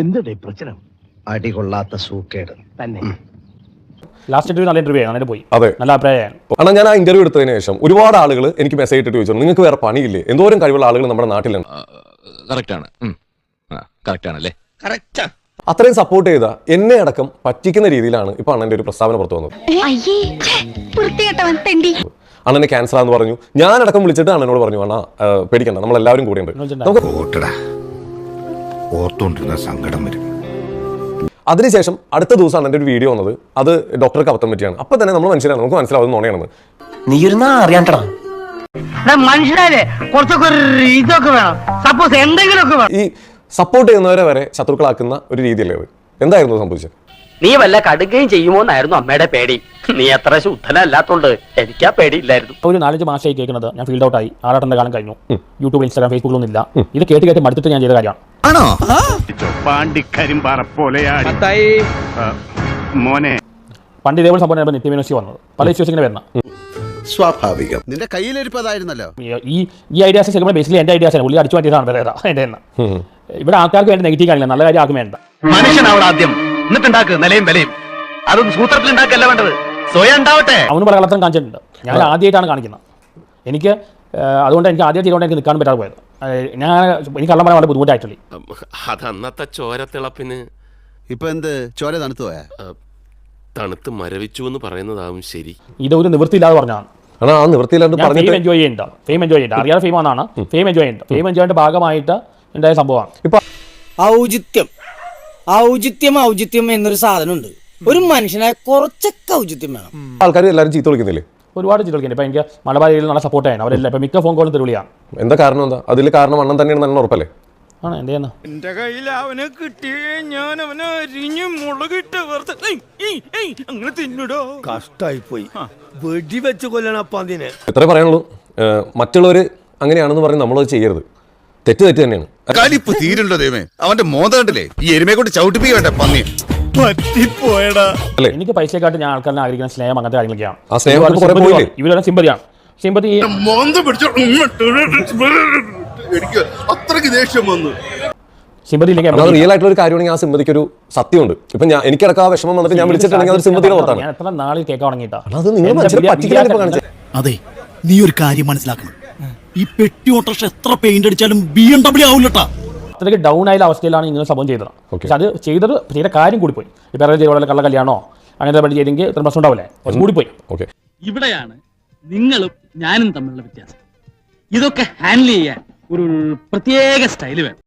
എന്തുടെ പ്രശ്നം അടി കൊള്ളാത്ത സൂക്കേട്. തന്നെ. ലാസ്റ്റ് ഇന്റർവ്യൂ നല്ല ഇന്റർവ്യൂ ആണ് അതിന് പോയി. അതെ. നല്ല അഭിപ്രായമാണ് കാരണം ഞാൻ ആ ഇന്റർവ്യൂ എടുത്തതിന് ശേഷം ഒരുപാട് ആളുകൾ എനിക്ക് മെസ്സേജ് ഇട്ടിട്ട് ചോദിച്ചു നിങ്ങൾക്ക് വേറെ പണിയില്ലേ? എന്തോരം കഴിവുള്ള ആളുകൾ നമ്മുടെ നാട്ടിലുണ്ട്? കറക്റ്റാണ് കറക്റ്റ് ആണല്ലേ? അത്രയും സപ്പോർട്ട് ചെയ്ത എന്നെ അടക്കം പറ്റിക്കുന്ന രീതിയിലാണ് ഇപ്പൊ അണ്ണന്റെ ഒരു പ്രസ്താവന പുറത്തു വന്നത്. അയ്യേ വൃത്തികെട്ടവൻ തെണ്ടി. അണ്ണനെ ക്യാൻസർ ആണെന്ന് പറഞ്ഞു. ഞാൻ അടക്കം വിളിച്ചിട്ട് അണ്ണനോട് പറഞ്ഞു അണ്ണാ പേടിക്കണ്ട നമ്മൾ എല്ലാവരും കൂടെ ഉണ്ട് നമുക്ക് ഓട്ടടാ ഓർത്തോണ്ടിരുന്ന സങ്കടം വരും. അതിനുശേഷം അടുത്ത ദിവസമാണ് എന്റെ ഒരു വീഡിയോ വന്നത്. അത് ഡോക്ടർക്ക് അബദ്ധം പറ്റിയാണ്. അപ്പൊ തന്നെ നമ്മൾ മനുഷ്യരാണ് നമുക്ക് മനസ്സിലാവും നുണയാണെന്ന്. നീ ഇരുന്നാ അറിയാണ്ടടാ മനുഷ്യരെ കുറച്ചൊക്കെ ഇതൊക്കെ വേണം. സപ്പോസ് എന്തെങ്കിലുമൊക്കെ വേണം. ഈ സപ്പോർട്ട് ചെയ്യുന്നവരെ വരെ ശത്രുക്കളാക്കുന്ന ഒരു രീതിയല്ലേ അത്? എന്തായിരുന്നു സംഭവിച്ചത്? നീ വല്ല കടുകയും ചെയ്യുമോന്നായിരുന്നു അമ്മയുടെ പേടി. നീ അത്ര ശുദ്ധനല്ലാത്തോണ്ട് എനിക്കാ പേടിയില്ലായിരുന്നു. ഒരു നാലഞ്ച് മാസമായി കേൾക്കുന്നത് ഞാൻ ഫീൽഡ് ഔട്ടായി ആറാട്ടന്റെ കാലം കഴിഞ്ഞു. യൂട്യൂബ് ഇൻസ്റ്റാഗ്രാം ഫേസ്ബുക്കിലൊന്നും ഇല്ല. ഇത് കേട്ട് കേട്ട് മടുത്തിട്ട് ഞാൻ ചെയ്ത കാര്യമാണ്. ആണോ? പാണ്ടിക്കരിമ്പാറ പോലെയാണ് മോനെ. പണ്ട് ഇതേപോലെ സംഭവം നിത്യ യൂണിവേഴ്സിറ്റി വന്നത്. പല ഇഷ്യൂസ് ഇങ്ങനെ വരുന്ന. സ്വാഭാവികം. നിന്റെ കയ്യിലിരിപ്പതായിരുന്നല്ലോ. ഈ ഈ ഐഡിയാസ് ശരിക്കും ബേസിക്കലി എന്റെ ഐഡിയാസ് പുള്ളി അടിച്ചു മാറ്റിയതാണ് വേറെ തന്നെ ഇവിടെ ആൾക്കാർക്ക് വേണ്ടി നെഗറ്റീവ് കാണില്ല. നല്ല കാര്യം ആർക്കും വേണ്ട. മനുഷ്യനാവണം ആദ്യം. എന്നിട്ടുണ്ടാക്ക് നിലയും വിലയും. അതൊന്നും സൂത്രത്തിൽ ഉണ്ടാക്കല്ല വേണ്ടത്. സ്വയം ഉണ്ടാവട്ടെ. അവന് പല കള്ളത്തരം കാണിച്ചിട്ടുണ്ട്. ഞാൻ ആദ്യമായിട്ടാണ് കാണിക്കുന്നത്. എനിക്ക് അതുകൊണ്ട് എനിക്ക് ആദ്യം ചെയ്തുകൊണ്ട് എനിക്ക് നിൽക്കാൻ പറ്റാതെ പോയത്. ഞാൻ എനിക്ക് കള്ളം പറയാൻ വളരെ ബുദ്ധിമുട്ടായിട്ടില്ല അതന്നത്തെ ചോരത്തിളപ്പിന് ഇപ്പൊ എന്ത്? ചോര തണുത്തു പോയാ? തണുത്ത് മരവിച്ചു എന്ന് പറയുന്നതാവും ശരി. ഇതൊരു നിവൃത്തിയില്ലാതെ പറഞ്ഞാണ് കാരണം ആ നിവൃത്തിയില്ലാണ്ട് ഞാൻ ഫെയിം പറഞ്ഞിട്ട് എൻജോയ് ഫെയിം എൻജോയ് അറിയാതെ ഫെയിം ആണെന്നാണ് ഫെയിം എൻജോയ് ചെയ്യുന്നുണ്ട്. ഫെയിം എൻജോയിന്റെ ഭാഗമായിട്ട് ഉണ്ടായ സംഭവമാണ്. ഇപ്പൊ ഔചിത്യം. ഔചിത്യം ഔചിത്യം എന്നൊരു സാധനമുണ്ട്. ഒരു മനുഷ്യനായ കുറച്ചൊക്കെ ഔചിത്യം വേണം. ആൾക്കാർ എല്ലാവരും ചീത്ത വിളിക്കുന്നില്ലേ? ഒരുപാട് ചിലർക്ക് ഇപ്പം എനിക്ക് മലബാർ ഏരിയയിൽ നല്ല സപ്പോർട്ട് ആയിരുന്നു അവരെല്ലാം ഇപ്പം മിക്ക ഫോൺ കോളും തെരുവിളിയാണ്. എന്താ കാരണം എന്താ? അതിൽ കാരണം അണ്ണൻ തന്നെയാണ് നല്ല ഉറപ്പല്ലേ? ആണ്? എന്ത് ചെയ്യുന്നത് എന്റെ കയ്യിൽ അവനെ കിട്ടിയേ ഞാൻ അവനെ അരിഞ്ഞ് മുളകിട്ട് അങ്ങനെ തിന്നിടോ. കഷ്ടായി പോയി വെടി വെച്ച് കൊല്ലണം അപ്പൊ അതിനെ. എത്ര പറയാനുള്ളൂ. മറ്റുള്ളവർ അങ്ങനെയാണെന്ന് പറഞ്ഞ് നമ്മളത് ചെയ്യരുത്. തെറ്റ് തെറ്റ് തന്നെയാണ്. കലിപ്പ് തീരുണ്ടോ ദൈവമേ? അവന്റെ മോന്ത കണ്ടില്ലേ ഈ എരുമയെ കൊണ്ട് ചവിട്ടിപ്പിക്കട്ടെ പന്നി പറ്റിപ്പോയടാ. എനിക്ക് പൈസയെക്കാട്ട് ഞാൻ ആൾക്കാരെ ആഗ്രഹിക്കുന്ന സ്നേഹം അങ്ങനത്തെ കാര്യങ്ങളൊക്കെയാണ് ആ സ്നേഹം ഇപ്പൊ കുറേ പോയില്ലേ? ഇവരെല്ലാം സിമ്പതിയാണ് സിമ്പതി മോന്ത പിടിച്ചു എനിക്ക് അത്രയ്ക്ക് ദേഷ്യം വന്നു. സിമ്പതി അത് ഇല്ലെങ്കിൽ റിയൽ ആയിട്ടുള്ള ഒരു കാര്യമാണെങ്കിൽ ആ സിമ്പതിക്ക് ഒരു സത്യമുണ്ട്. ഇപ്പൊ ഞാൻ എനിക്കടക്കം ആ വിഷമം വന്നിട്ട് ഞാൻ വിളിച്ചിട്ടുണ്ടെങ്കിൽ അതൊരു സിമ്പതിയുടെ പുറത്താണ്. ഞാൻ എത്ര നാളിൽ കേൾക്കാൻ തുടങ്ങിയിട്ടാ? അത് നിങ്ങൾ മനുഷ്യരെ പറ്റിക്കലാണ് ഇപ്പൊ കാണിച്ചത്. അതെ നീ ഒരു കാര്യം മനസ്സിലാക്കണം. ഈ പെട്ടി ഓട്ടോറിക്ഷ എത്ര പെയിന്റ് അടിച്ചാലും ബി എം ഡബ്ല്യൂ ആവില്ലട്ടാ അത്രയ്ക്ക് ഡൗൺ ആയ അവസ്ഥയിലാണ് ഇങ്ങനെ സംഭവം ചെയ്തത്. പക്ഷെ അത് ചെയ്തത് ചെയ്ത കാര്യം കൂടിപ്പോയി. ഇപ്പൊ ചെയ്ത കള്ള കല്യാണോ? അങ്ങനത്തെ പണി ചെയ്തെങ്കിൽ ഇത്ര പ്രശ്നം ഉണ്ടാവില്ലേ? കുറച്ച് കൂടിപ്പോയി. ഓക്കെ ഇവിടെയാണ് നിങ്ങളും ഞാനും തമ്മിലുള്ള വ്യത്യാസം. ഇതൊക്കെ ഹാൻഡിൽ ചെയ്യാൻ ഒരു പ്രത്യേക സ്റ്റൈൽ വേണം.